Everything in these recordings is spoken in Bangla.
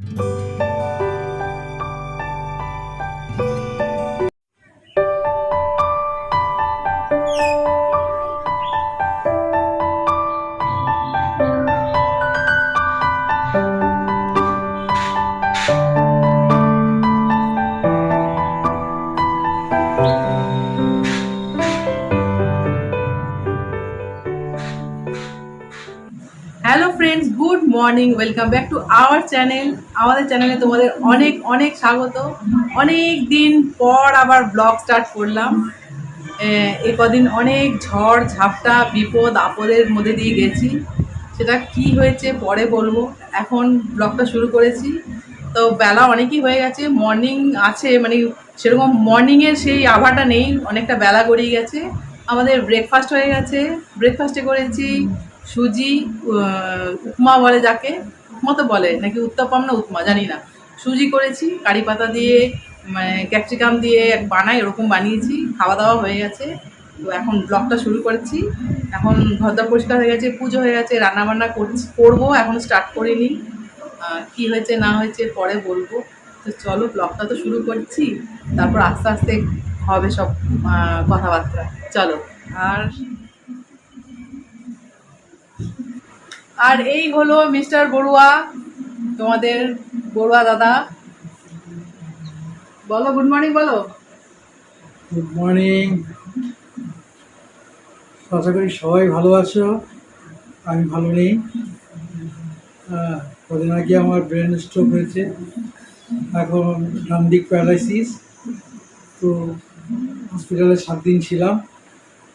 Mm-hmm. Morning welcome back to our channel আমাদের চ্যানেলে তোমাদের অনেক অনেক স্বাগত। অনেক দিন পর আবার ব্লগ স্টার্ট করলাম। এ কদিন অনেক ঝড়, ঝাপটা, বিপদ, আপদের মধ্যে দিয়ে গেছি। সেটা কি হয়েছে পরে বলব। এখন ব্লগটা শুরু করেছি। তো বেলা অনেকই হয়ে গেছে। মর্নিং আছে মানে সেরকম মর্নিংয়ের সেই আভাটা নেই। অনেকটা বেলা গড়িয়ে গেছে। আমাদের ব্রেকফাস্ট হয়ে গেছে। ব্রেকফাস্টে করেছি সুজি উপমা বলে যাকে, উপমা তো বলে, নাকি উত্তপম না উপমা, জানি না। সুজি করেছি, কারি পাতা দিয়ে মানে ক্যাপসিকাম দিয়ে বানাই, ওরকম বানিয়েছি, খাওয়া দাওয়া হয়ে গেছে। তো এখন ব্লগটা শুরু করেছি। এখন ঘরদা পরিষ্কার হয়ে গেছে, পুজো হয়ে গেছে, রান্নাবান্না করছি, করব, এখন স্টার্ট করিনি। কি হয়েছে, না হয়েছে, পরে বলব। তো চলো, ব্লগটা তো শুরু করছি। তারপর আস্তে আস্তে হবে সব কথাবার্তা। চলো, আর আর এই হলো মিস্টার বড়ুয়া, তোমাদের বড়ুয়া দাদা। বলো গুড মর্নিং বলো। গুড মর্নিং আশা করি সবাই ভালো আছো। আমি ভালো নেই। কদিন আগে আমার ব্রেন স্ট্রোক হয়েছে। এখন ডান দিক প্যারালাইসিস তো হসপিটালে সাত দিন ছিলাম।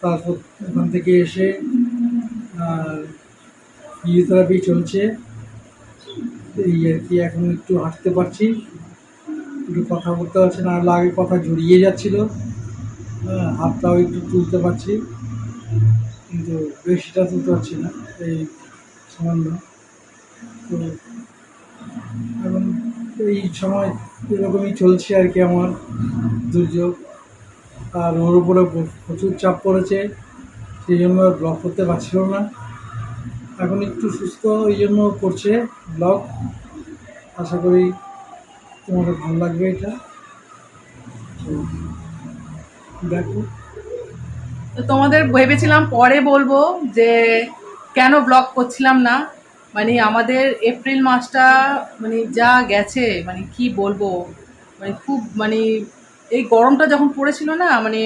তারপর ওখান থেকে এসে ফিজিওথেরাপি চলছে। এই আর কি, এখন একটু হাঁটতে পারছি। একটু কথা বলতে পারছি না হলে আগে কথা জড়িয়ে যাচ্ছিল। হ্যাঁ হাতটাও একটু তুলতে পারছি। কিন্তু বেশিটা তুলতে পারছি না, এই সামান্য। তো এখন এই সময় এরকমই চলছে আর কি আমার দুর্যোগ। আর ওর উপরে প্রচুর চাপ পড়েছে, সেই জন্য ব্লগ করতে পারছিল না। এখন একটু সুস্থ এই জন্য করছে ব্লগ। আশা করি তোমাদের ভালো লাগবে এটা। দেখো। তো তোমাদের ভেবেছিলাম পরে বলব যে কেন ব্লগ করছিলাম না? মানে আমাদের এপ্রিল মাসটা মানে যা গেছে মানে কি বলব? মানে খুব মানে এই গরমটা যখন পড়েছিল না মানে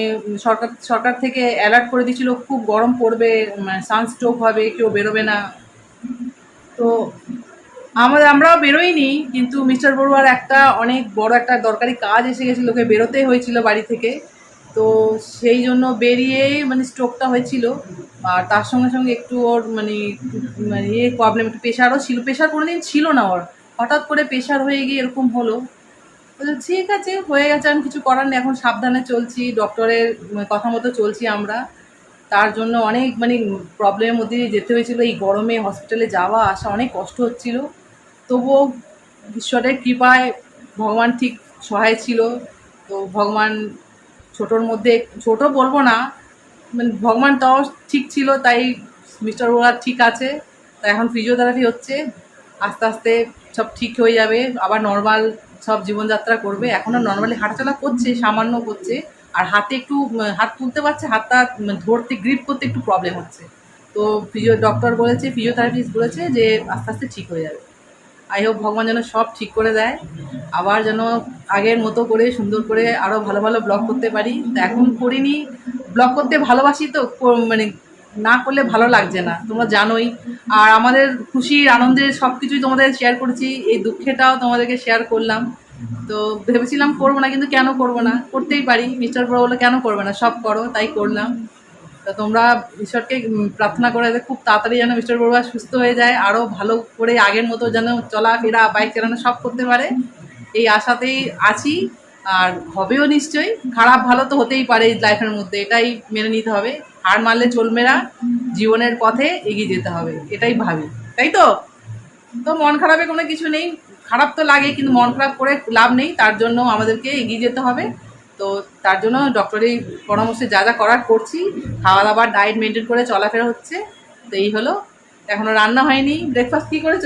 সরকার সরকার থেকে অ্যালার্ট করে দিয়েছিল, খুব গরম পড়বে মানে সানস্ট্রোক হবে, কেউ বেরোবে না। তো আমাদের, আমরাও বেরোইনি, কিন্তু মিস্টার বড়ুয়ার একটা অনেক বড় একটা দরকারি কাজ এসে গেছিল, ওকে বেরোতে হয়েছিল বাড়ি থেকে। তো সেই জন্য বেরিয়েই মানে স্ট্রোকটা হয়েছিল। আর তার সঙ্গে সঙ্গে একটু ওর মানে মানে ইয়ে প্রবলেম একটু প্রেশারও ছিল। প্রেশার কোনোদিন ছিল না ওর। হঠাৎ করে প্রেশার হয়ে গিয়ে এরকম হলো। বললাম, ঠিক আছে হয়ে গেছে আমি কিছু করার নেই এখন সাবধানে চলছি ডক্টরের কথা মতো চলছি আমরা। তার জন্য অনেক মানে প্রবলেমের মধ্যে যেতে হয়েছিল এই গরমে হসপিটালে যাওয়া আসা অনেক কষ্ট হচ্ছিল। তবুও ঈশ্বরের কৃপায় ভগবান ঠিক সহায় ছিল। তো ভগবান ছোটোর মধ্যে ছোট বলব না মানে ভগবান তাও ঠিক ছিল তাই মিস্টার ওরা ঠিক আছে। তাই এখন ফিজিওথেরাপি হচ্ছে আস্তে আস্তে সব ঠিক হয়ে যাবে, আবার নর্মাল সব জীবনযাত্রা করবে। এখনও নর্মালি হাঁটাচলা করছে, সামান্য করছে, আর হাতে একটু হাত তুলতে পারছে, হাতটা ধরতে গ্রিপ করতে একটু প্রবলেম হচ্ছে। তো ফিজিও ডক্টর বলেছে ফিজিওথেরাপিস্ট বলেছে যে আস্তে আস্তে ঠিক হয়ে যাবে। আই হোপ ভগবান যেন সব ঠিক করে দেয়। আবার যেন আগের মতো করে, সুন্দর করে আরও ভালো ভালো ব্লগ করতে পারি। তো এখন করিনি। ব্লগ করতে ভালোবাসি তো মানে না করলে ভালো লাগছে না, তোমরা জানোই। আর আমাদের খুশির আনন্দের সব কিছুই তোমাদের শেয়ার করেছি, এই দুঃখেটাও তোমাদেরকে শেয়ার করলাম। তো ভেবেছিলাম করব না, কিন্তু কেন করব না? করতেই পারি মিস্টার বড় বলে কেন করবে না? সব করো, তাই করলাম। তো তোমরা ঈশ্বরকে প্রার্থনা করে খুব তাড়াতাড়ি যেন মিস্টার বড়ুয়া সুস্থ হয়ে যায় আরও ভালো করে আগের মতো যেন চলাফেরা বাইক চালানো সব করতে পারে। এই আশাতেই আছি, আর হবেও নিশ্চয়ই। খারাপ ভালো তো হতেই পারে লাইফের মধ্যে, এটাই মেনে নিতে হবে। হার মারলে চলবে না, জীবনের পথে এগিয়ে যেতে হবে, এটাই ভাবি, তাই তো? তো মন খারাপে কোনো কিছু নেই, খারাপ তো লাগে কিন্তু মন খারাপ করে লাভ নেই, তার জন্য আমাদেরকে এগিয়ে যেতে হবে। তো তার জন্য ডক্টরের পরামর্শে যা যা করার করছি খাওয়া দাওয়া ডায়েট মেনটেন করে চলাফেরা হচ্ছে, তো এই হলো। এখনও রান্না হয়নি ব্রেকফাস্ট কী করেছ?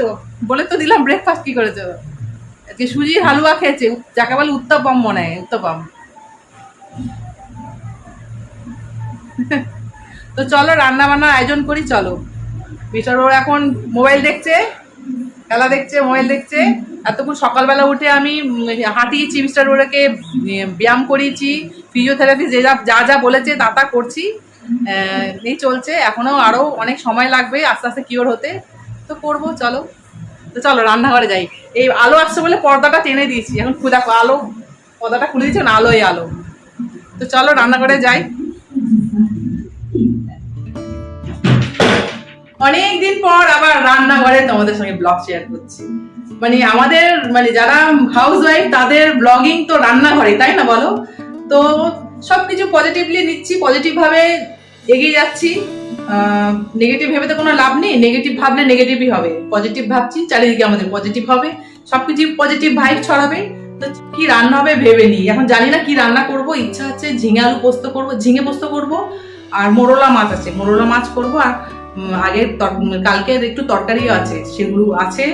বলে তো দিলাম ব্রেকফাস্ট কী করেছ। আজকে সুজির হালুয়া খেয়েছে যাকে বলে উত্তপম মনে হয়, উত্তপম। তো চলো রান্না বান্নার আয়োজন করি, চলো। মিস্টার ওর এখন মোবাইল দেখছে, খেলা দেখছে, মোবাইল দেখছে। এতক্ষণ সকালবেলা উঠে আমি হাঁটিয়েছি, মিস্টার ওরাকে ব্যায়াম করিয়েছি ফিজিওথেরাপি যে যা যা যা বলেছে তা তা করছি। এই চলছে, এখনও আরও অনেক সময় লাগবে, আস্তে আস্তে কিওর হতে। তো করব, চলো। তো চলো, রান্নাঘরে যাই। এই আলো আসছে বলে পর্দাটা টেনে দিয়েছি, এখন খুলে দেখো, আলো, পর্দাটা খুলে দিয়েছি না আলোই আলো। তো চলো, রান্নাঘরে যাই। অনেক দিন পর আবার রান্নাঘরে তোমাদের সঙ্গে ব্লগ শেয়ার করছি। মানে আমাদের মানে যারা হাউস ওয়াইফ তাদের ব্লগিং তো রান্নাঘরে, তাই না বলো? তো সবকিছু পজিটিভলি নিচ্ছি পজিটিভ ভাবে এগিয়ে যাচ্ছি। নেগেটিভ ভেবে তো কোনো লাভ নেই নেগেটিভ ভাবলে নেগেটিভই হবে। পজিটিভ ভাবছি, চারিদিকে আমাদের পজিটিভ হবে। সবকিছু পজিটিভ ভাইব ছড়াবে। তো কি রান্না হবে ভেবে নিই। এখন জানি না কি রান্না করব, ইচ্ছা আছে, ঝিঙে আলু পোস্ত করব, ঝিঙে পোস্ত করব, আর মোরলা মাছ আছে, মোরলা মাছ করব, আর আগের কালকের একটু তরকারিও আছে, সেগুলো আছে।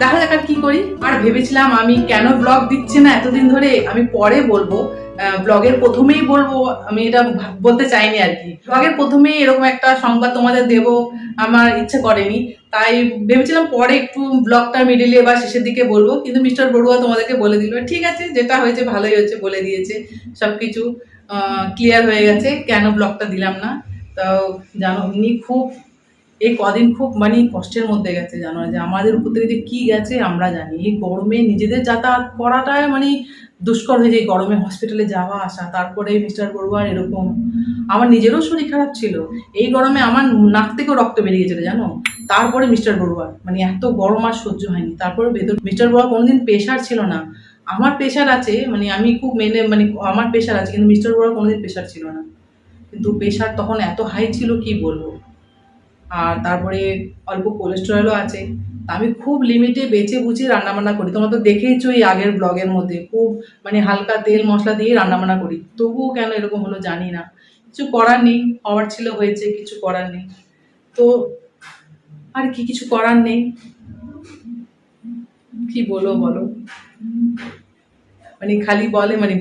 দেখা যাক আর কি করি। আর ভেবেছিলাম আমি কেন ব্লগ দিচ্ছি না এতদিন ধরে, আমি পরে বলব। ব্লগের প্রথমেই বলব, আমি এটা বলতে চাইনি আর কি। ব্লগের প্রথমেই এরকম একটা সংবাদ তোমাদের দেব, আমার ইচ্ছে করেনি। তাই ভেবেছিলাম পরে একটু ব্লগটা মিডিলে বা শেষের দিকে বলব, কিন্তু মিস্টার বড়ুয়া তোমাদেরকে বলে দিল, ঠিক আছে, যেটা হয়েছে ভালোই হয়েছে, বলে দিয়েছে সব কিছু ক্লিয়ার হয়ে গেছে, কেন ব্লগটা দিলাম না? তো জানো উনি খুব এই কদিন খুব মানে কষ্টের মধ্যে গেছে, জানো? যে আমাদের উপর থেকে যে কি গেছে আমরা জানি। এই গরমে নিজেদের যাতায়াত করাটাই মানে দুষ্কর হয়ে যায়। গরমে হসপিটালে যাওয়া, আসা, তারপরে মিস্টার বড়ুয়ার এরকম। আমার নিজেরও শরীর খারাপ ছিল। এই গরমে আমার নাক থেকেও রক্ত বেরিয়ে গেছিল, জানো? তারপরে মিস্টার বড়ুয়ার। মানে এত গরম আর সহ্য হয়নি। তারপরে ভেতর মিস্টার বড়ুয়া কোনোদিন প্রেশার ছিল না। আমার প্রেশার আছে মানে আমি খুব মেনে মানে আমার প্রেশার আছে, কিন্তু মিস্টার বড়ুয়ার কোনোদিন প্রেশার ছিল না। কিন্তু প্রেশার তখন এত হাই ছিল, কি বলব? আর তারপরে অল্প কোলেস্টেরলও আছে। আমি খুব লিমিটে বেছে বুঝে রান্নাবান্না করি। তোমরা তো দেখেইছো এই আগের ব্লগের মধ্যে। খুব মানে হালকা তেল মশলা দিয়ে রান্নাবান্না করি। তবুও কেন এরকম হলো জানি না। কিছু করার নেই হওয়ার ছিল হয়েছে, কিছু করার নেই। তো আর কি কিছু করার নেই? কি বলো বলো? মানে খালি বলে মানে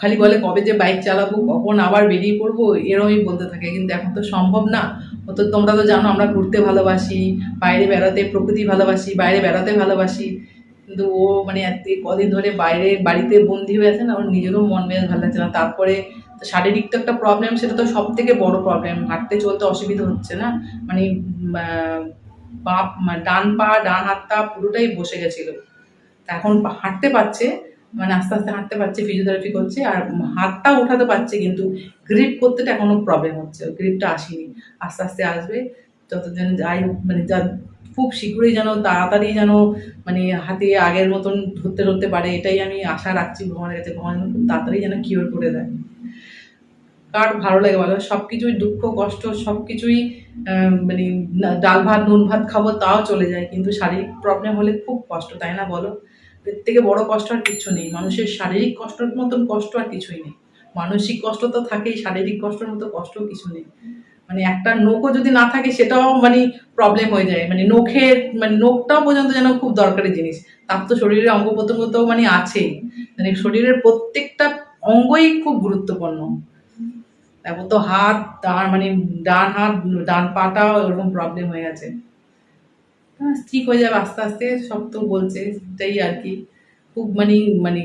খালি বলে কবে যে বাইক চালাবো, কখন আবার বেরিয়ে পড়ব, এরমই বলতে থাকে। কিন্তু এখন তো সম্ভব না। তো তোমরা তো জানো আমরা ঘুরতে ভালোবাসি, বাইরে বেড়াতে প্রকৃতি ভালোবাসি, বাইরে বেড়াতে ভালোবাসি। কিন্তু ও মানে কদিন ধরে বাইরে বাড়িতে বন্দি হয়ে আছে না, ওর নিজেরও মন মেজাজ ভালো লাগছে না। তারপরে শারীরিক তো একটা প্রবলেম সেটা তো সব থেকে বড় প্রবলেম হাঁটতে চলতে অসুবিধা হচ্ছে না? মানে বাপ ডান পা, ডান হাতটা পুরোটাই বসে গেছিল। তা এখন হাঁটতে পারছে মানে আস্তে আস্তে হাঁটতে পারছে ফিজিওথেরাপি করছে, আর হাতটা উঠাতে পারছে, কিন্তু গ্রিপ করতেটা এখনও প্রবলেম হচ্ছে গ্রিপটা আসেনি। আস্তে আস্তে আসবে, যতদিন যাই মানে যা, খুব শীঘ্রই যেন, তাড়াতাড়ি যেন মানে হাতে আগের মতন ধরতে ধরতে পারে, এটাই আমি আশা রাখছি ভগবানের কাছে। ভগবান খুব তাড়াতাড়ি যেন কিওর করে দেয়। কার ভালো লাগে বলো? সব কিছুই দুঃখ, কষ্ট সব কিছুই মানে ডাল ভাত, নুন ভাত খাব, তাও চলে যায়, কিন্তু শারীরিক প্রবলেম হলে খুব কষ্ট, তাই না বলো? এর থেকে বড় কষ্ট আর কিছু নেই। মানুষের শারীরিক কষ্টের মতন কষ্ট আর কিছুই নেই। মানসিক কষ্ট তো থাকেই, শারীরিক কষ্টের মতো কষ্ট কিছু নেই। মানে একটা নখও যদি না থাকে, সেটাও মানে প্রবলেম হয়ে যায়। মানে নখের মানে নখটাও পর্যন্ত যেন খুব দরকারি জিনিস। তার তো শরীরের অঙ্গ প্রত্যঙ্গ তো মানে আছেই। মানে শরীরের প্রত্যেকটা অঙ্গই খুব গুরুত্বপূর্ণ। তারপর তো হাত ডান মানে ডান হাত, ডান পাটাও ওরকম প্রবলেম হয়ে গেছে। ঠিক হয়ে যাবে আস্তে আস্তে, সব তো বলছে, সেটাই আর কি। খুব মানে মানে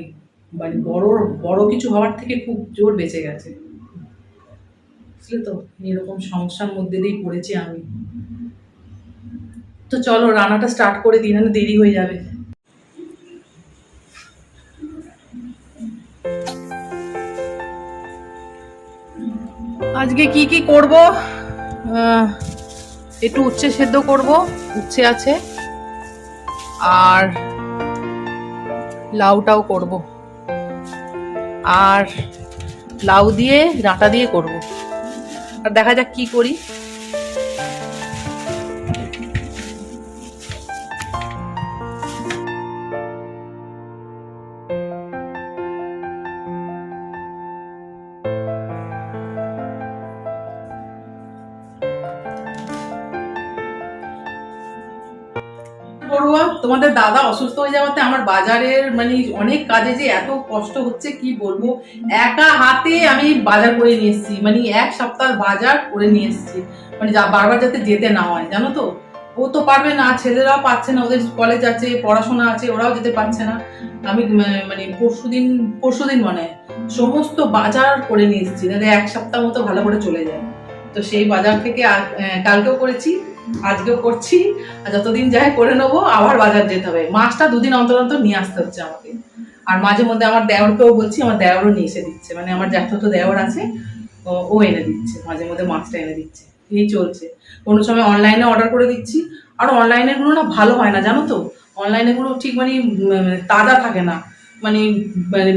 মানে বড় বড় কিছু হওয়ার থেকে খুব জোর বেঁচে গেছে। বুঝলে তো? এরকম সমস্যার মধ্যে দিয়েই পড়েছি আমি। তো চলো, রান্নাটা স্টার্ট করে দিই, নাহলে দেরি হয়ে যাবে। আজকে কি কি করব? একটু উচ্ছে সেদ্ধ করব, উচ্ছে আছে। আর লাউটাও করব। আর লাউ দিয়ে, ডাঁটা দিয়ে করব। আর দেখা যাক কি করি। দাদা অসুস্থ হয়ে যাওয়াতে আমার বাজারের মানে অনেক কাজে যে এত কষ্ট হচ্ছে, কি বলব? একা হাতে আমি বাজার করে নিয়ে এসেছি মানে এক সপ্তাহ বাজার করে নিয়ে এসেছি। মানে যা বারবার যাতে যেতে না হয়, জানো তো? ও তো পারবে না, ছেলেরাও পাচ্ছে না, ওদের কলেজ আছে, পড়াশোনা আছে, ওরাও যেতে পারছে না। আমি মানে পরশুদিন পরশুদিন মানে সমস্ত বাজার করে নিয়ে এসেছি, যাতে এক সপ্তাহ মতো ভালো করে চলে যায়। তো সেই বাজার থেকে কালকেও করেছি আজকেও করছি, আর যতদিন যায় করে নেব, আবার বাজার যেতে হবে। মাছটা দুদিন অন্তর অন্তর নিয়ে আসতে হচ্ছে আমাকে। আর মাঝে মধ্যে আমার দেওরকেও বলছি, আমার দেওরও নিয়ে এসে দিচ্ছে। মানে আমার জ্যাঠতো দেওর আছে, ও- এনে দিচ্ছে, মাঝে মধ্যে মাছটা এনে দিচ্ছে। এই চলছে। কোনো সময় অনলাইনে অর্ডার করে দিচ্ছি। আর অনলাইনেরগুলো না ভালো হয় না, জানো তো? অনলাইনে গুলো ঠিক মানে তাজা থাকে না। মানে মানে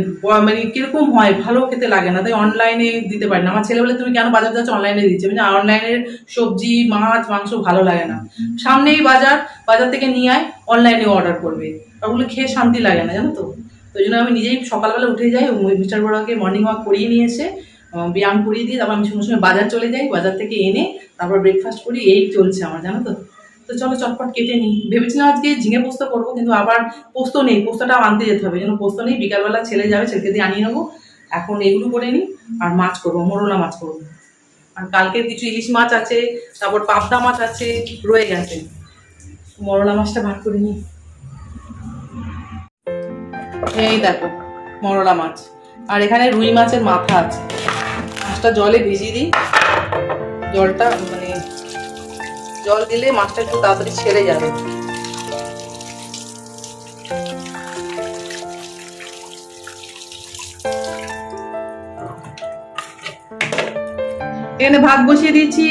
মানে কীরকম হয়? ভালো খেতে লাগে না, তাই অনলাইনে দিতে পারি না। আমার ছেলে বলে, তুমি কেন বাজার যাচ্ছ? অনলাইনে দিচ্ছে। মানে অনলাইনের সবজি, মাছ, মাংস ভালো লাগে না। সামনেই বাজার বাজার থেকে নিয়ে আয় অনলাইনে অর্ডার করবে। আর ওগুলো খেয়ে শান্তি লাগে না, জানো তো? তো জন্য আমি নিজেই সকালবেলা উঠে যাই মিস্টার বড়াকে মর্নিং ওয়াক করিয়ে নিয়ে এসে ব্যায়াম করিয়ে দিই তারপর আমি সঙ্গে সঙ্গে বাজার চলে যাই। বাজার থেকে এনে তারপর ব্রেকফাস্ট করি। এই চলছে আমার, জানো তো? তো চলো চটপট কেটে নিই। ভেবেছিলাম আজকে ঝিঙে পোস্ত করব, কিন্তু আবার পোস্ত নেই, পোস্তটাও আনতে যেতে হবে। যেন পোস্ত নেই, বিকালবেলা ছেলে যাবে, ছেলেকে দিয়ে আনিয়ে নেব। এখন এগুলো করে নিই, আর মাছ করব, মোরলা মাছ করব। আর কালকের কিছু ইলিশ মাছ আছে, তারপর পাবদা মাছ আছে, রয়ে গেছে। মরলা মাছটা ভাগ করে নিই। এই দেখো, মরলা মাছ। আর এখানে রুই মাছের মাথা আছে। মাছটা জলে ভিজিয়ে দিই, জলটা মানে জল দিলে মাছটা একটু তাড়াতাড়ি ছেড়ে যাবে। এখানে ভাত বসিয়ে দিয়েছি,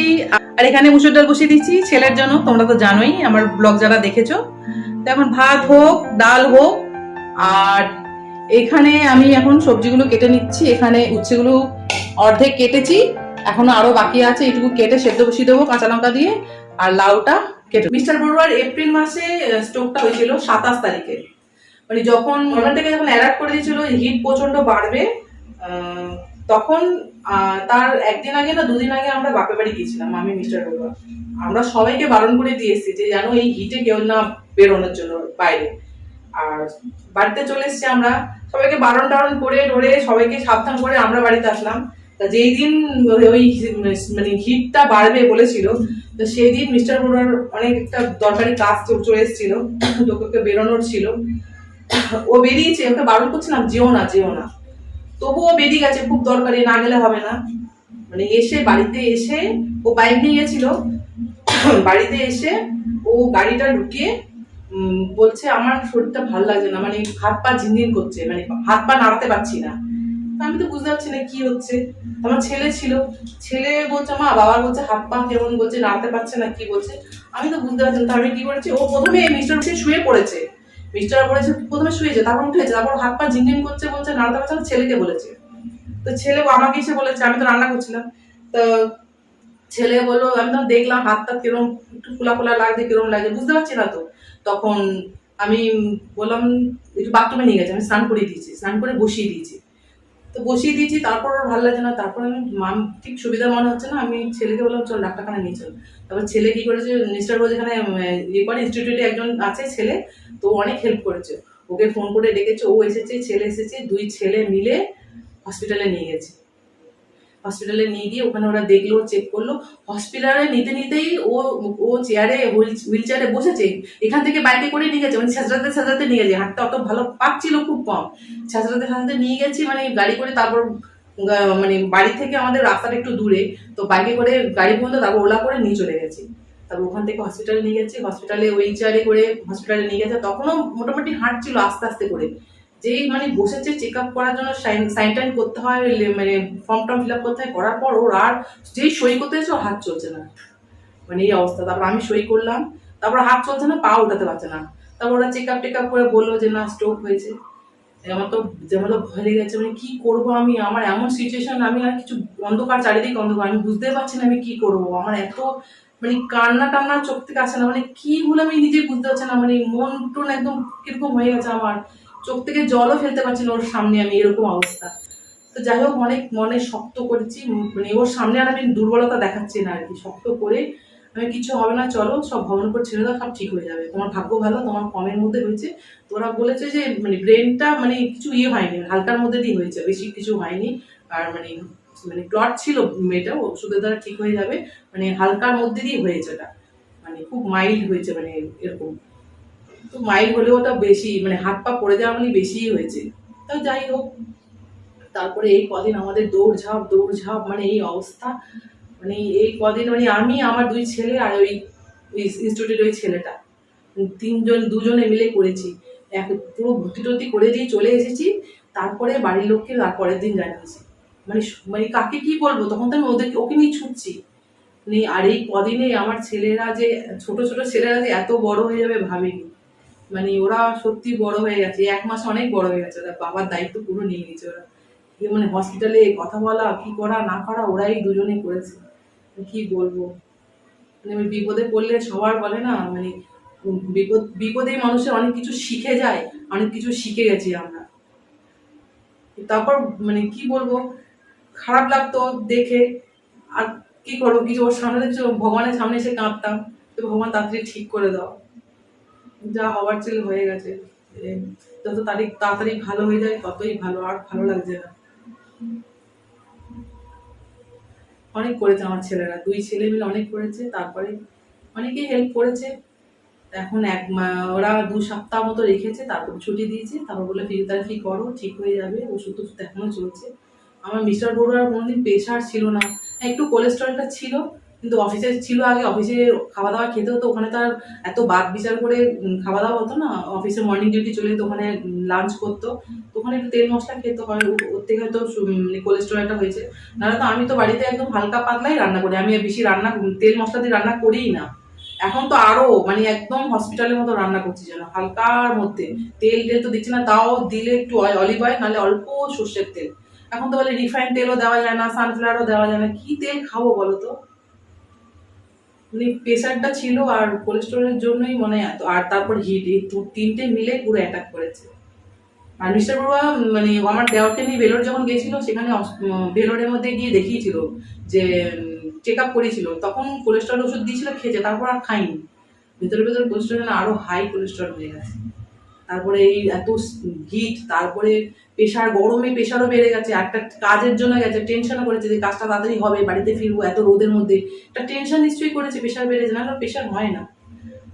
আর এখানে মুসুর ডাল বসিয়ে দিচ্ছি ছেলের জন্য, তোমরা তো জানোই, আমার ব্লগ যারা দেখেছ। তো এখন ভাত হোক, ডাল হোক, আর এখানে আমি এখন সবজিগুলো কেটে নিচ্ছি। এখানে উচ্ছেগুলো অর্ধেক কেটেছি, এখনও আরও বাকি আছে। এটুকু কেটে সেদ্ধ বসিয়ে দেবো কাঁচা লঙ্কা দিয়ে। আর লাউটা কেটে মিস্টার বড়ুয়ার এপ্রিল মাসে স্ট্রোকটা হয়েছিল সাতাশ তারিখে। মানে যখন থেকে যখন অ্যালার্ট করে দিয়েছিল হিট প্রচণ্ড বাড়বে তখন তার একদিন আগে না দুদিন আগে আমরা বাপের বাড়ি গিয়েছিলাম, আমি, মিস্টার বড়ুয়া। আমরা সবাইকে বারণ করে দিয়ে এসেছি যে যেন এই হিটে কেউ না বেরোনোর জন্য বাইরে। আর বাড়িতে চলে এসেছি আমরা, সবাইকে বারণ টারণ করে ধরে সবাইকে সাবধান করে আমরা বাড়িতে আসলাম। যেই দিন ওই মানে হিটটা বাড়বে বলেছিল, তো সেই দিন মিস্টার বড়ুয়ার অনেক একটা দরকারি কাজ চলে এসেছিল তোকে বেরোনোর ছিল। ও বেরিয়েছে, ওকে বারণ করছিলাম, যেও না যেও না। তবুও বেরিয়ে গেছে, খুব দরকারি, না গেলে হবে না। মানে এসে বাড়িতে এসে ও বাইক নিয়ে গেছিল, বাড়িতে এসে ও গাড়িটা ঢুকিয়ে বলছে, আমার শরীরটা ভালো লাগছে না মানে হাত পা ঝিনঝিন করছে মানে হাত পা নাড়াতে পারছি না। আমি তো বুঝতে পারছি না কি হচ্ছে। আমার ছেলে ছিল। ছেলে বলছে, মা বাবা বলছে, হাত পা কেমন বলছে, নাড়াতে পারছে না, কি বলছে? আমি তো বুঝতে পারছি না। আমি কি করেছি? ও প্রথমে মিস্টার উঠে শুয়ে পড়েছে। মিস্টার পড়েছে প্রথমে শুয়েছে, তারপর উঠেছে, তারপর হাত পা ঝিনঝিন করছে, বলছে, নাড়াতে পারছে না ছেলেকে বলেছে। তো ছেলে আমাকে এসে বলেছে, আমি তো রান্না করছিলাম। তো ছেলে বলল, আমি তো দেখলাম হাতটা কিরম, একটু খোলা খোলা লাগছে, কিরম লাগছে, বুঝতে পারছি না তো। তখন আমি বললাম, একটু বাথরুমে নিয়ে গেছে, আমি স্নান করিয়ে দিয়েছি, স্নান করে বসিয়ে দিয়েছি। তো বসিয়ে দিয়েছি, তারপর ওর ভালো লাগছে না। তারপর আমি, মাম, ঠিক সুবিধা মনে হচ্ছে না, আমি ছেলেকে বললাম, চল ডাক্তারখানা নিয়ে চল। তারপর ছেলে কী করেছে, মিস্টার রোজ এখানে ইয়ে করে ইনস্টিটিউটে একজন আছে ছেলে, তো অনেক হেল্প করেছে। ওকে ফোন করে ডেকেছে, ও এসেছে, ছেলে এসেছে, দুই ছেলে মিলে হসপিটালে নিয়ে গেছে। হসপিটালে নিয়ে গিয়ে ওখানে ওরা দেখল চেক করল। হসপিটালে নিতে নিতেই ও ও চেয়ারে হুইল চেয়ারে বসেছে। এখান থেকে বাইকে করে নিয়ে গেছে মানে ছেঁচড়াতে ছেঁচড়াতে নিয়ে গেছে। হাতটা অত ভালো পাচ্ছিল খুব কম। ছেঁচড়াতে ছেঁচড়াতে নিয়ে গেছি মানে গাড়ি করে তারপর মানে বাড়ি থেকে আমাদের রাস্তাটা একটু দূরে। তো বাইকে করে গাড়ি পর্যন্ত তারপর ওলা করে নিয়ে চলে গেছি। তারপর ওখান থেকে হসপিটালে নিয়ে গেছি। হসপিটালে হুইল চেয়ারে করে হসপিটালে নিয়ে গেছে। তখনও মোটামুটি হাঁটছিল আস্তে আস্তে করে। যেই মানে বসেছে চেক আপ করার জন্য সাইন টাইন করতে হয় মানে ফর্ম টর্ম ফিল আপ করতে হয়, করার পর ওর আর যেই সই করতে ওর হাত চলছে না। মানে এই অবস্থা। তারপর আমি সই করলাম। তারপর হাত চলছে না, পা উঠাতে পারছে না। তারপর ওরা চেক আপ টেক আপ করে বলল যে, না স্ট্রোক হয়েছে। আমার তো যেমন তো ভয় লেগে গেছে। মানে কি করব আমি? আমার এমন সিচুয়েশন আমি আর কিছু অন্ধকার, চারিদিকে অন্ধকার। আমি বুঝতে পারছি না আমি কি করব। আমার এত মানে কান্না টান্না চোখ থেকে আসে না। মানে কি হলো আমি নিজে বুঝতে পারছি না। মানে মন টন একদম কীরকম হয়ে গেছে আমার। চোখ থেকে জলও ফেলতে পারছি না ওর সামনে আমি, এরকম অবস্থা। তো যাই হোক, অনেক মনে শক্ত করেছি মানে ওর সামনে আর আমি দুর্বলতা দেখাচ্ছি না আর কি, শক্ত করে। আমি কিছু হবে না, চলো, সব ভ্রমণ করে ছেড়ে দাও, সব ঠিক হয়ে যাবে। তোমার ভাগ্য ভালো, তোমার কমের মধ্যে হয়েছে। তোরা বলেছে যে মানে ব্রেনটা মানে কিছু ইয়ে হয়নি, হালকার মধ্যে দিয়ে হয়েছে, বেশি কিছু হয়নি। আর মানে মানে ক্লট ছিল মেয়েটা ওষুধের দ্বারা ঠিক হয়ে যাবে। মানে হালকার মধ্যে দিয়ে হয়েছে ওটা মানে খুব মাইল্ড হয়েছে মানে এরকম। তো মাইল্ড হলেও ওটা বেশি মানে হাত পা পড়ে যাওয়া মানে বেশিই হয়েছে। তো যাই হোক, তারপরে এই কদিন আমাদের দৌড়ঝাঁপ দৌড়ঝাঁপ মানে এই অবস্থা। মানে এই কদিন মানে আমি, আমার দুই ছেলে আর ওই ইনস্টিটিউটের ওই ছেলেটা। তিনজন, দুজনে মিলে করেছি। এক, পুরো ভর্তি টর্তি করে দিয়ে চলে এসেছি। তারপরে বাড়ির লোককে তার পরের দিন জানিয়েছি। মানে মানে কাকে কি বলব? তখন তো আমি ওদের ওকে নিয়ে ছুটছি। মানে আর এই কদিনে আমার ছেলেরা যে, ছোট ছোট ছেলেরা যে এত বড় হয়ে যাবে ভাবিনি। মানে ওরা সত্যি বড় হয়ে গেছে, এক মাস অনেক বড় হয়ে গেছে ওরা বাবার দায়িত্ব পুরো নিয়ে নিয়েছে ওরা। মানে হসপিটালে কথা বলা, কি করা, না করা, ওরাই দুজনেই করেছে। কি বলব? মানে বিপদে পড়লে সবার বলে না মানে বিপদ বিপদেই মানুষের অনেক কিছু শিখে যায়, অনেক কিছু শিখে গেছি আমরা। তারপর মানে কি বলব? খারাপ লাগতো দেখে, আর কি করব? কিছু ওর সামনে ভগবানের সামনে এসে কাঁদতাম, তো ভগবান তাড়াতাড়ি ঠিক করে দাও। যা হওয়ার ছিল হয়ে গেছে। যত তারিখ তাড়াতাড়ি ভালো হয়ে যায়, ততই ভালো, আর ভালো লাগছে না। অনেক করেছে আমার ছেলেরা। দুই ছেলে মিলে অনেক করেছে, তারপরে অনেকেই হেল্প করেছে। এখন এক ওরা দু সপ্তাহ মতো রেখেছে, তারপর ছুটি দিয়েছে, তারপর বলে ফিজিওথেরাপি করো? ঠিক হয়ে যাবে, ওষুধ ওষুধ এখনও চলছে। আমার মিস্টার বড়ুয়ার কোনোদিন প্রেশার ছিল না। একটু কোলেস্ট্রলটা ছিল কিন্তু অফিসে ছিল আগে অফিসে খাওয়া দাওয়া খেতে হতো, ওখানে তার এত বাদ বিচার করে খাওয়া দাওয়া হতো না? অফিসে মর্নিং ডিউটি চলে যেত, ওখানে লাঞ্চ করতো। ওখানে একটু তেল মশলা খেতে হয় ওর থেকে হয়তো কোলেস্ট্রলটা হয়েছে। নাহলে তো আমি তো বাড়িতে একদম হালকা পাতলাই রান্না করি, আমি বেশি রান্না তেল মশলা দিয়ে রান্না করিই না। এখন তো আরও মানে একদম হসপিটালের মতো রান্না করছি যেন, হালকার মধ্যে। তেল টেল তো দিচ্ছি না, তাও দিলে একটু অলিভ অয়েল নাহলে অল্প সর্ষের তেল। এখন তো বলে রিফাইন তেলও দেওয়া যায় না সানফ্লাওয়ারও দেওয়া যায় না, কি তেল খাব বলো তো? মানে প্রেশারটা ছিল আর কোলেস্ট্রলের জন্যই মনে হয় আর তারপর হিট এই তিনটে মিলে পুরো অ্যাটাক করেছে। আর মিস্টার বড়ুয়া মানে আমার দেওয়ারকে নিয়ে বেলোর যখন গেছিল, সেখানে বেলোরের মধ্যে গিয়ে দেখিয়েছিল যে চেক আপ করেছিল। তখন কোলেস্ট্রল ওষুধ দিয়েছিল, খেয়েছে, তারপর আর খাইনি ভেতরে ভেতরে কোলেস্ট্রল আরও হাই কোলেস্ট্রল হয়ে গেছে। তারপরে এই এত হিট তারপরে প্রেশার, গরমে প্রেশারও বেড়ে গেছে, একটা কাজের জন্য গেছে টেনশনও করেছে যে কাজটা তাড়াতাড়ি হবে, বাড়িতে ফিরবো এত রোদের মধ্যে। একটা টেনশন নিশ্চয়ই করেছে প্রেশার বেড়েছে না প্রেশার হয় না।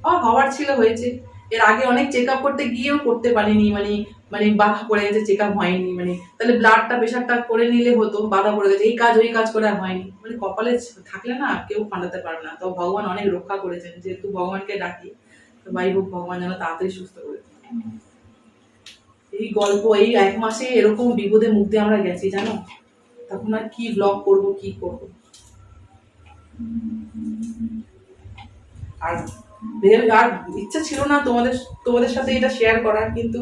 ও হওয়ার ছিল, হয়েছে। এর আগে অনেক চেক আপ করতে গিয়েও করতে পারিনি মানে মানে বাধা পড়ে গেছে চেক আপ হয়নি মানে তাহলে ব্লাডটা প্রেশারটা করে নিলে হতো, বাধা পড়ে গেছে, এই কাজ, ওই কাজ করে আর হয়নি। মানে কপালে থাকলে না কেউ ফাঁদাতে পারে না। তো ভগবান অনেক রক্ষা করেছেন, যেহেতু ভগবানকে ডাকি, তো ভাই ভগবান যেন তাড়াতাড়ি সুস্থ করে। এই গল্প, এই এক মাসে এরকম বিপদে মুখ দিয়ে আমরা গেছি, জানো? তখন আর কি ব্লগ করব, কি করব? আর আর ইচ্ছা ছিল না তোমাদের তোমাদের সাথে এটা শেয়ার করার, কিন্তু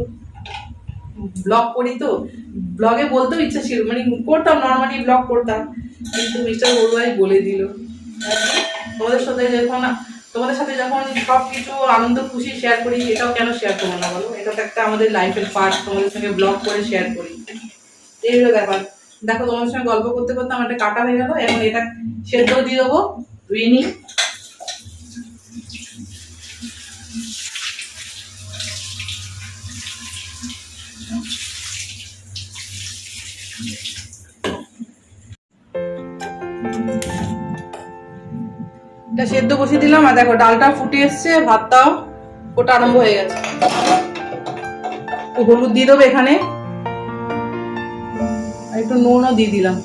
ব্লগ করি তো। ব্লগে বলতেও ইচ্ছা ছিল মানে করতাম নর্মালি ব্লগ করতাম, কিন্তু মিস্টার বড়ুয়াই বলে দিল। তোমাদের সাথে যখন তোমাদের সাথে যখন সব কিছু আনন্দ, খুশি শেয়ার করি, এটাও কেন শেয়ার করব না বলো? এটা তো একটা আমাদের লাইফের পার্ট তোমাদের সঙ্গে ব্লগ করে শেয়ার করি। এই হলো ব্যাপার। দেখো, তোমাদের সঙ্গে গল্প করতে করতে আমার একটা কাটা হয়ে গেল, এখন এটা সেদ্ধ দিয়ে দেবো, ধুয়ে এটা সেদ্ধ বসিয়ে দিলাম, আর দেখো ডালটা ফুটে এসছে, ভাতটাও ওটা আরম্ভ হয়ে গেছে। হলুদ দিয়ে দেবো এখানে। একটু নুনও দিয়ে দিলাম।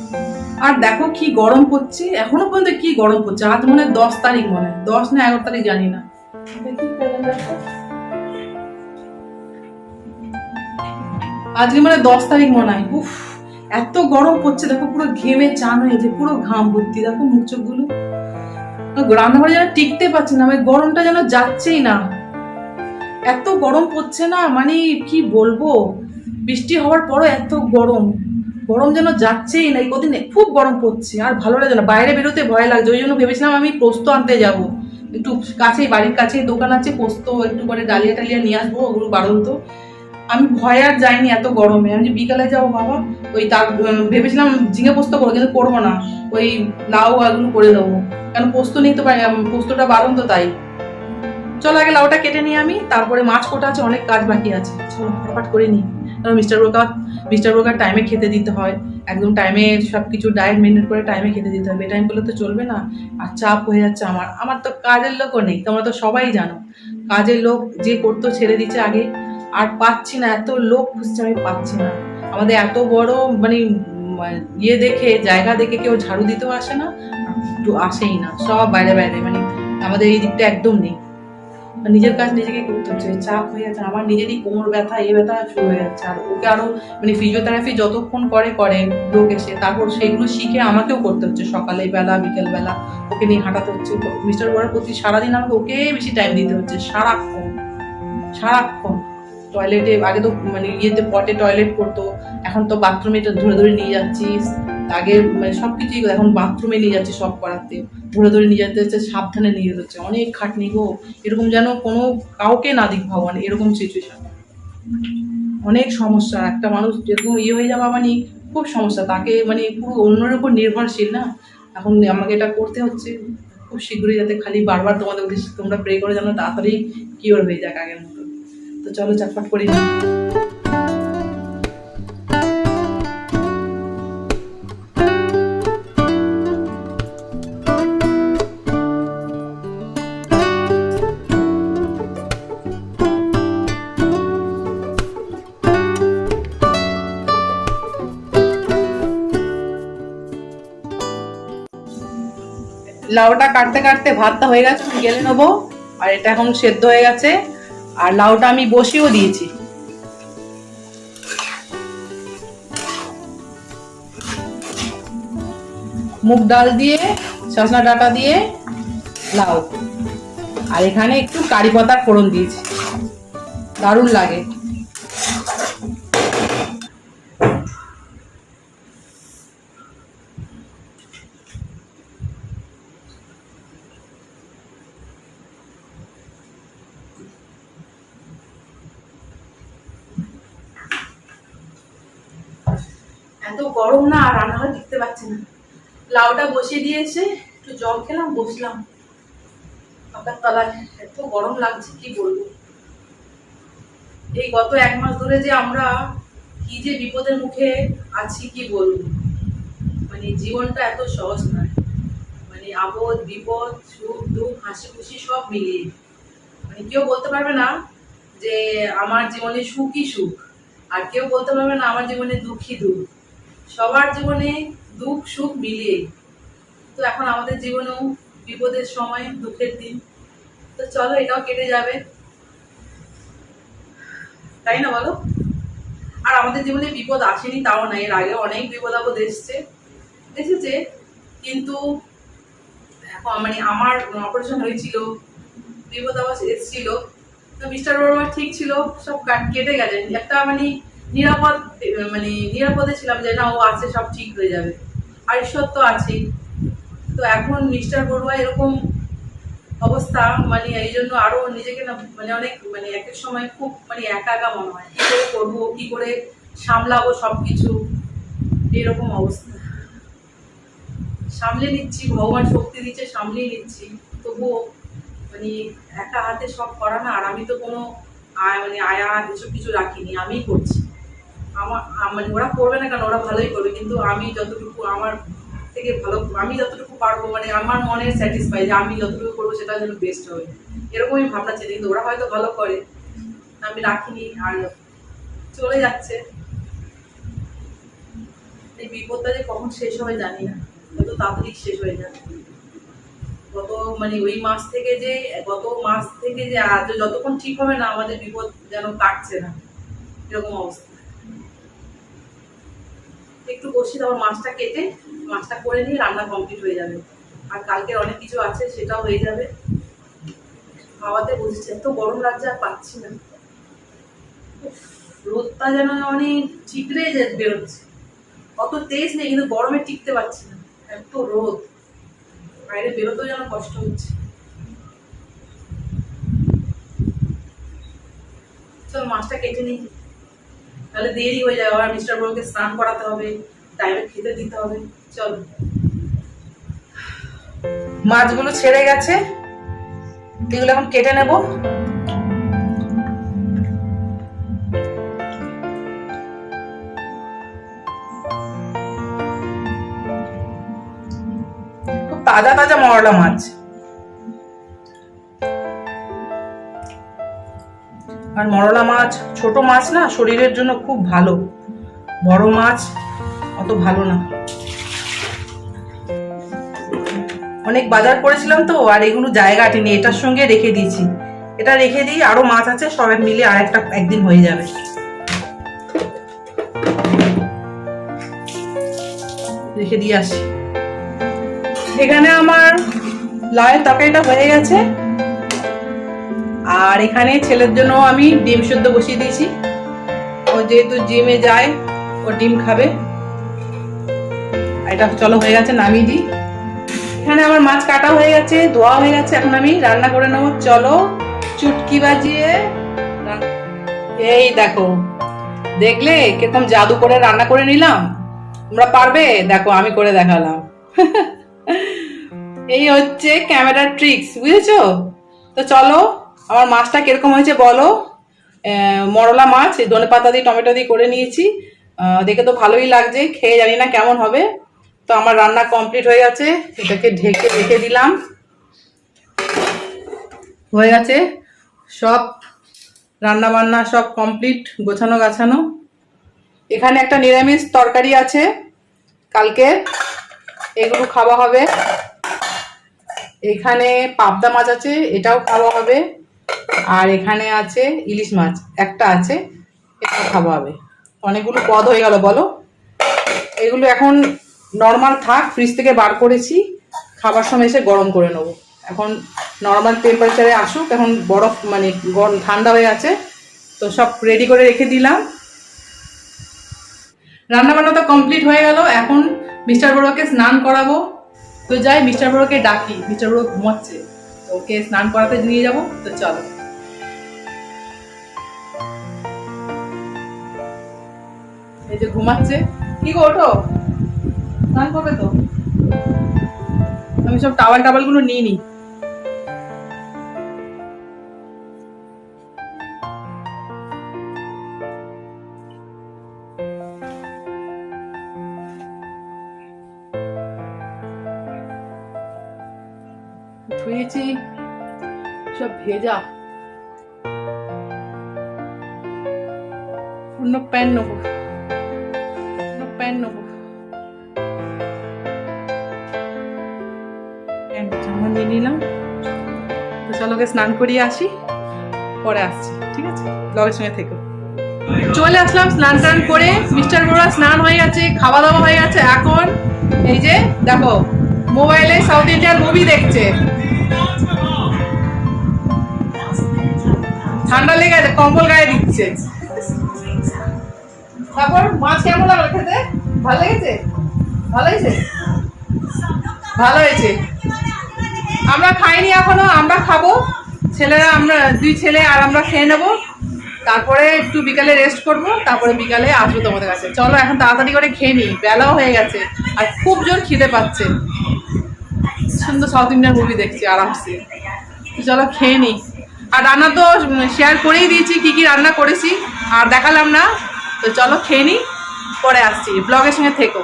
আর দেখো কি গরম পড়ছে, এখনও পর্যন্ত কি গরম পড়ছে? আজ মনে হয় দশ তারিখ মনে হয়। দশ না এগারো তারিখ জানি না। আজকে মানে দশ তারিখ মনে হয়। উফ, এত গরম পড়ছে, দেখো পুরো ঘেমে চান হয়েছে পুরো ঘাম ভর্তি, দেখো মুখ চোখগুলো। রান্নাঘরে যেন টিকতে পারছি না মানে গরমটা যেন যাচ্ছেই না। এত গরম পড়ছে না মানে কি বলব? বৃষ্টি হওয়ার পরও এত গরম। গরম যেন যাচ্ছেই না, এই কদিন খুব গরম পড়ছে, আর ভালো লাগে না। বাইরে বেরোতে ভয় লাগছে, ওই জন্য ভেবেছিলাম আমি পোস্ত আনতে যাব। একটু কাছেই, বাড়ির কাছেই দোকান আছে, পোস্ত একটু করে ডালিয়া টালিয়া নিয়ে আসব, ওগুলো বাড়ল তো আমি ভয় আর যাইনি এত গরমে, আমি বিকালে যাব বাবা, ওই তার ভেবেছিলাম ঝিঙে পোস্ত করব, কিন্তু করব না। ওই লাউ আগুন করে দেবো। কারণ পোস্ত নিতে পারি পোস্তটা বারণ তো তাই। চলো আগে লাউটা কেটে নিই আমি, তারপরে মাছ কোটা আছে, অনেক কাজ বাকি আছে। চলো, ফটাফট করে নিই। কারণ মিস্টার ব্রোকার মিস্টার ব্রোকার টাইমে খেতে দিতে হয়। একদম টাইমে সব কিছু ডায়েট মেনটেন করে টাইমে খেতে দিতে হবে টাইম করলে তো চলবে না। আর চাপ হয়ে যাচ্ছে আমার। আমার তো কাজের লোকও নেই। তোমরা তো সবাই জানো। কাজের লোক যে করতো ছেড়ে দিচ্ছে আগে। আর পাচ্ছি না। এত লোক খুঁজছে আমি পাচ্ছি না। আমাদের এত বড় মানে ইয়ে দেখে, জায়গা দেখে কেউ ঝাড়ু দিতেও আসে না, একটু আসেই না, সব বাইরে বাইরে মানে আমাদের এই দিকটা একদম নেই। নিজের কাজ নিজেকে করতে হচ্ছে চাপ হয়ে যাচ্ছে, আমার নিজেরই কোমর ব্যথা, এ ব্যথা শুরু হয়ে যাচ্ছে। আর ওকে আরও মানে ফিজিওথেরাপি যতক্ষণ করে করে, লোক এসে, তারপর সেগুলো শিখে আমাকেও করতে হচ্ছে সকালে বেলা, বিকেল বেলা, ওকে নিয়ে হাঁটাতে হচ্ছে। মিস্টার বড়ার প্রতি সারাদিন আমাকে ওকে বেশি টাইম দিতে হচ্ছে, সারাক্ষণ সারাক্ষণ। টয়লেটে আগে তো মানে ইয়েতে পটে টয়লেট করতো, এখন তো বাথরুমে ধরে ধরে নিয়ে যাচ্ছিস আগে মানে সব কিছুই এখন বাথরুমে নিয়ে যাচ্ছে সব করাতে, ধরে ধরে নিয়ে যেতে হচ্ছে সাবধানে নিয়ে যেতে হচ্ছে, অনেক খাটনি গো, এরকম যেন কোনো কাউকে না দিক ভগবান, এরকম সিচুয়েশন অনেক সমস্যা, একটা মানুষ যেরকম ইয়ে হয়ে যাওয়া মানে খুব সমস্যা, তাকে মানে পুরো অন্যের উপর নির্ভরশীল না, এখন আমাকে এটা করতে হচ্ছে, খুব শীঘ্রই যাতে খালি বারবার তোমাদের তোমরা প্রে করে যেন তাড়াতাড়ি কিওর হয়ে যাক আগের মতো। তো চলো চাটপাট করি লাউটা কাটতে কাটতে ভাতটা হয়ে গেছে গেলে নেব। আর এটা এখন সেদ্ধ হয়ে গেছে। আর লাউটা আমি বসিয়েও দিয়েছি। মুগ ডাল দিয়ে শশনা ডাটা দিয়ে, লাউ। আর এখানে একটু কারি পাতার ফোড়ন দিয়েছি। দারুণ লাগে এত গরম না, আর রান্নাঘরে টিকতে পারছি না। লাউটা বসিয়ে দিয়েছে একটু জল খেলাম, বসলাম। পাতার তলায় এত গরম লাগছে, কি বলব? এই গত এক মাস ধরে যে আমরা কি যে বিপদের মুখে আছি, কি বলব? মানে জীবনটা এত সহজ নয়। মানে আপদ, বিপদ, সুখ, দুঃখ, হাসি খুশি সব মিলিয়ে। মানে কেউ বলতে পারবে না যে আমার জীবনে সুখই সুখ, আর কেউ বলতে পারবে না আমার জীবনে দুঃখী দুঃখ। সবার জীবনে দুঃখ, সুখ মিলিয়ে তো এখন আমাদের জীবনেও বিপদের সময়, দুঃখের দিন। তো চলো, এটাও কেটে যাবে। তাই না বলো? আর আমাদের জীবনে বিপদ আসেনি, তাও না। এর আগে অনেক বিপদ আপদ এসছে। এসেছে, কিন্তু এখন মানে আমার অপারেশন হয়েছিল বিপদ আপদ এসেছিল। তো মিস্টার বর্মা ঠিক ছিল, সব কাট- গেছে। একটা মানে নিরাপদ মানে নিরাপদে ছিলাম যে না, ও আছে, সব ঠিক হয়ে যাবে। আর ঈশ্বর তো আছেই। তো এখন মিস্টার বড়ুয়া এরকম অবস্থা মানে এই জন্য আরও নিজেকে না মানে অনেক মানে এক এক সময় খুব মানে একা একা মনে হয়। কি করে করব, কী করে সামলাবো সব কিছু এরকম অবস্থা। সামলে নিচ্ছি, ভগবান শক্তি দিচ্ছে, সামলেই নিচ্ছি। তবুও মানে একা হাতে সব করা না, আর আমি তো কোনো মানে আয়া, এসব কিছু রাখিনি, আমিই করছি। আমার মানে ওরা করবে না কেন? ওরা ভালোই করবে। কিন্তু আমি যতটুকু আমার থেকে ভালো, আমি যতটুকু পারব মানে আমার মনে স্যাটিসফাই যে আমি যতটুকু করব সেটা যেন বেস্ট হবে। এরকমই ভাবনা ছিল কিন্তু ওরা হয়তো ভালো করে। আমি রাখিনি, আর চলে যাচ্ছে। এই বিপদটা যে কখন শেষ হবে জানি না। কত তাড়াতাড়ি শেষ হয়ে যাবে গত মানে ওই মাস থেকে যে, গত মাস থেকে যে আজ যতক্ষণ ঠিক হবে না, আমাদের বিপদ যেন কাটছে না। এরকম অবস্থা। একটু বসি তারপর মাছটা কেটে মাছটা করে নিয়ে রান্না কমপ্লিট হয়ে যাবে। আর কালকের অনেক কিছু আছে, সেটাও হয়ে যাবে। খাওয়াতে বসেছে, এত গরম লাগছে আর পাচ্ছি না। রোদটা যেন অনেক চিকড়ে যে বেরোচ্ছে। অত তেজ নেই, কিন্তু গরমে টিকতে পারছি না। এত রোদ। বাইরে বেরোতেও যেন কষ্ট হচ্ছে। চল মাছটা কেটে নিই। তাহলে দেরি হয়ে যাবে। আবার মিস্টার বড়কে স্নান করাতে হবে টাইমে খেতে দিতে হবে। চলো। মাছগুলো ছেড়ে গেছে। এগুলো এখন কেটে নেব। তাজা তাজা মরলা মাছ। আর মরলা মাছ, ছোট মাছ না, শরীরের জন্য খুব ভালো। বড় মাছ অত ভালো না। অনেক বাজার করেছিলাম তো, আর এগুলো জায়গা আটেনি, এটার সঙ্গে রেখে দিয়েছি। এটা রেখে দিই, আরও মাছ আছে সবাই মিলে আর একটা একদিন হয়ে যাবে। রেখে দিয়ে আসি। এখানে আমার লায়ের তরকারিটা হয়ে গেছে। আর এখানে ছেলের জন্য আমি ডিম সেদ্ধ বসিয়ে দিয়েছি। ও যেহেতু জিমে যায়, ও ডিম খাবে। এটা চলো হয়ে গেছে, নামিয়ে দিই। এখানে আমার মাছ কাটা হয়ে গেছে, ধোয়া হয়ে গেছে, এখন আমি রান্না করে নেব। চলো, চুটকি বাজিয়ে এই দেখো, দেখলে কীরকম জাদু করে রান্না করে নিলাম? তোমরা পারবে? দেখো, আমি করে দেখালাম। এই হচ্ছে ক্যামেরার ট্রিক্স, বুঝেছ? তো চলো আমার মাছটা কীরকম হয়েছে বলো? মরলা মাছ ধনে পাতা দিয়ে, টমেটো দিয়ে করে নিয়েছি। দেখে তো ভালোই লাগছে, খেয়ে জানি না কেমন হবে। তো আমার রান্না কমপ্লিট হয়ে গেছে, এটাকে ঢেকে রেখে দিলাম। হয়ে গেছে, সব রান্না বান্না সব কমপ্লিট, গোছানো গাছানো। এখানে একটা নিরামিষ তরকারি আছে, কালকে। এগুলো খাওয়া হবে। এখানে পাবদা মাছ আছে, এটাও খাওয়া হবে। আর এখানে আছে ইলিশ মাছ, একটা আছে এটাও খাওয়া হবে অনেকগুলো পদ হয়ে গেল, বলো। এগুলো এখন নর্মাল থাক ফ্রিজ থেকে বার করেছি, খাবার সময় এসে গরম করে নেব। এখন নর্মাল টেম্পারেচারে আসুক, এখন বরফ মানে গরম, ঠান্ডা হয়ে আছে তো সব রেডি করে রেখে দিলাম। রান্নাবান্না তো কমপ্লিট হয়ে গেল, এখন মিস্টার বড়োকে স্নান করাবো। তো যাই, মিস্টার বড়োকে ডাকি, মিস্টার বড়ো ঘুমাচ্ছে। ওকে স্নান করাতে নিয়ে যাব, তো চলো। এই যে ঘুমাচ্ছে। কি গো, ওঠো। স্নান করবে তো? আমি সব টাওয়ালগুলো নিয়ে নি ভেজা অন্য প্যান নেব। প্যান নেব। স্নান করিয়ে আসি। পরে আসছি, ঠিক আছে? ব্লগের সঙ্গে থেকো। চলে আসলাম স্নান টান করে। মিস্টার বড়া স্নান হয়ে গেছে খাওয়া দাওয়া হয়ে গেছে। এখন এই যে, দেখো, মোবাইলে সাউথ ইন্ডিয়ান মুভি দেখছে। ঠান্ডা লেগে গেছে কম্বল গায়ে দিচ্ছে। তারপর মাছ কেমন লাগল খেতে, ভালো লেগেছে? ভালো হয়েছে? ভালো হয়েছে। আমরা খাইনি এখনও, আমরা খাব। ছেলেরা, আমরা দুই ছেলে আর আমরা খেয়ে নেব। তারপরে একটু বিকালে রেস্ট করব, তারপরে বিকালে আসব তোমাদের কাছে। চলো, এখন তাড়াতাড়ি করে খেয়ে নিই। বেলাও হয়ে গেছে, আর খুব জোর খিদে পাচ্ছে। সুন্দর সাউথ ইন্ডিয়ান মুভি দেখছি, আরামসে। চলো, খেয়ে নিই। আর রান্না তো শেয়ার করেই দিয়েছি, কি কি রান্না করেছি, আর দেখালাম না। তো চলো খেয়ে নিই পরে আসছি ব্লগের সঙ্গে থেকো।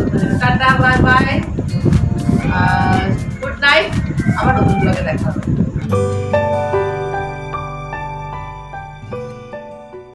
Thank you.